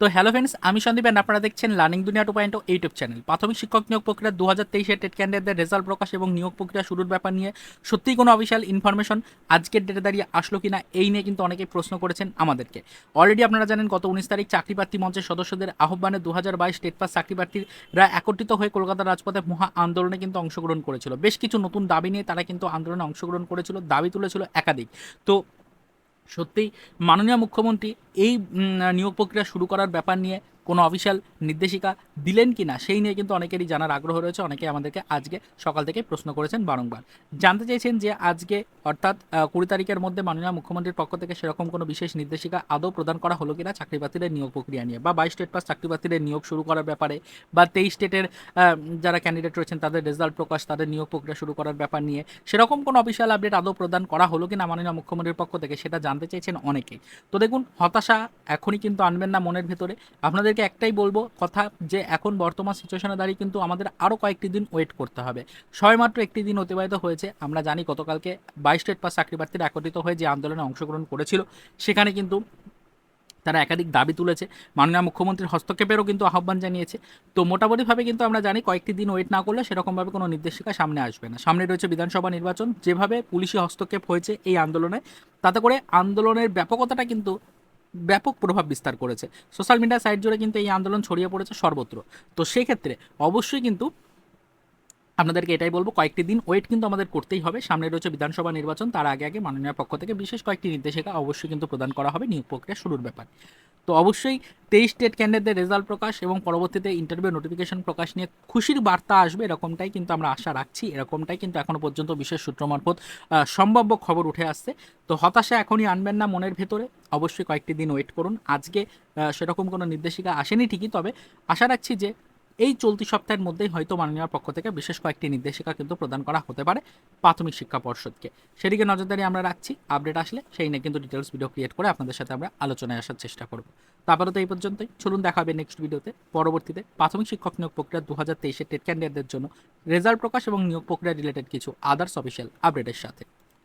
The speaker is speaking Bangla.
তো হ্যালো ফ্রেন্ডস, আমি সন্দীপ and আপনারা দেখছেন লার্নিং দুনিয়া টু পয়েন্ট ইউটিউব চ্যানেল। প্রাথমিক শিক্ষক নিয়োগ প্রক্রিয়া দু হাজার তেইশের টেট ক্যান্ডিডেটদের রেজাল্ট প্রকাশ এবং নিয়োগ প্রক্রিয়া শুরুর ব্যাপার নিয়ে সত্যিই কোনো অফিসিয়াল ইনফরমেশন আজকের ডেটে দাঁড়িয়ে আসলো কিনা এই নিয়ে কিন্তু অনেকেই প্রশ্ন করেছেন আমাদেরকে। অলরেডি আপনারা জানেন, গত উনিশ তারিখ চাকরি প্রার্থী মঞ্চের সদস্যদের আহ্বানে দু হাজার বাইশ টেট পাস চাকরি প্রার্থীরা একত্রিত হয়ে কলকাতার রাজপথে মহা আন্দোলনে কিন্তু অংশগ্রহণ করেছিল। বেশ কিছু নতুন দাবি নিয়ে তারা কিন্তু আন্দোলনে অংশগ্রহণ করেছিল, দাবি তুলেছিল একাধিক। তো সত্যিই মাননীয় মুখ্যমন্ত্রী এই নিয়োগ প্রক্রিয়া শুরু করার ব্যাপার নিয়ে কোনো অফিসিয়াল নির্দেশিকা দিলেন কি না সেই নিয়ে কিন্তু অনেকেরই জানার আগ্রহ রয়েছে। অনেকে আমাদেরকে আজকে সকাল থেকে প্রশ্ন করেছেন বারংবার। জানতে চাইছেন যে আজকে, অর্থাৎ কুড়ি তারিখের মধ্যে মাননীয় মুখ্যমন্ত্রীর পক্ষ থেকে সেরকম কোনো বিশেষ নির্দেশিকা আদৌ প্রদান করা হলো কিনা চাকরি প্রার্থীদের নিয়োগ প্রক্রিয়া নিয়ে বা বাইশ স্টেট পাস চাকরি প্রার্থীদের নিয়োগ শুরু করার ব্যাপারে বা তেইশ স্টেটের যারা ক্যান্ডিডেট রয়েছেন তাদের রেজাল্ট প্রকাশ, তাদের নিয়োগ প্রক্রিয়া শুরু করার ব্যাপার নিয়ে সেরকম কোনো অফিসিয়াল আপডেট আদৌ প্রদান করা হলো কিনা মাননীয় মুখ্যমন্ত্রীর পক্ষ থেকে সেটা জানতে চাইছেন অনেকেই তো দেখুন, হতাশা এখনই কিন্তু আনবেন না মনের ভেতরে। আপনাদেরকে একটাই বলব, কথা যে এখন বর্তমান সিচুয়েশনে দাঁড়িয়ে কিন্তু আমাদের আরও কয়েকটি দিন ওয়েট করতে হবে। সবেমাত্র একটি দিন অতিবাহিত হয়েছে, আমরা জানি গতকালকে বাইশ স্টেট পাস চাকরি প্রার্থীরা একত্রিত হয়ে যে আন্দোলনে অংশগ্রহণ করেছিল, সেখানে কিন্তু তারা একাধিক দাবি তুলেছে। মাননীয় মুখ্যমন্ত্রীর হস্তক্ষেপেরও কিন্তু আহ্বান জানিয়েছে। তো মোটামুটিভাবে কিন্তু আমরা জানি কয়েকটি দিন ওয়েট না করলে সেরকমভাবে কোনো নির্দেশিকা সামনে আসবে না। সামনে রয়েছে বিধানসভা নির্বাচন, যেভাবে পুলিশি হস্তক্ষেপ হয়েছে এই আন্দোলনে, তাতে করে আন্দোলনের ব্যাপকতাটা কিন্তু ব্যাপক প্রভাব বিস্তার করেছে। সোশ্যাল মিডিয়া সাইট জুড়ে কিন্তু এই আন্দোলন ছড়িয়ে পড়েছে সর্বত্র। তো সেক্ষেত্রে অবশ্যই কিন্তু আপনাদেরকে এটাই বলব, কয়েকটি দিন ওয়েট কিন্তু আমাদের করতেই হবে। সামনে রয়েছে বিধানসভা নির্বাচন, তার আগে আগে মাননীয় পক্ষ থেকে বিশেষ কয়েকটি নির্দেশিকা অবশ্যই কিন্তু প্রদান করা হবে, নিয়োগ প্রক্রিয়া শুরুর ব্যাপার। তো অবশ্যই তেইশ স্টেট ক্যান্ডিডেটদের রেজাল্ট প্রকাশ এবং পরবর্তীতে ইন্টারভিউ নোটিফিকেশন প্রকাশ নিয়ে খুশির বার্তা আসবে এরকমটাই কিন্তু আমরা আশা রাখছি, এরকমটাই কিন্তু এখনও পর্যন্ত বিশেষ সূত্র মারফত সম্ভাব্য খবর উঠে আসছে। তো হতাশা এখনই আনবেন না মনের ভেতরে, অবশ্যই কয়েকটি দিন ওয়েট করুন। আজকে সেরকম কোনো নির্দেশিকা আসেনি ঠিকই, তবে আশা রাখছি যে এই চলতি সপ্তাহের মধ্যেই হয়তো মাননীয় পক্ষ থেকে বিশেষ কয়েকটি নির্দেশিকা কিন্তু প্রদান করা হতে পারে প্রাথমিক শিক্ষা পর্ষদকে। সেদিকে নজরদারি আমরা রাখছি, আপডেট আসলে সেই নিয়ে কিন্তু ডিটেলস ভিডিও ক্রিয়েট করে আপনাদের সাথে আমরা আলোচনায় আসার চেষ্টা করব। তারপরে তো এই পর্যন্তই। চলুন দেখা হবে নেক্সট ভিডিওতে পরবর্তীতে প্রাথমিক শিক্ষক নিয়োগ প্রক্রিয়া দু হাজার তেইশের টেট ক্যান্ডিডেটদের জন্য রেজাল্ট প্রকাশ এবং নিয়োগ প্রক্রিয়া রিলেটেড কিছু আদার্স অফিসিয়াল আপডেটের সাথে।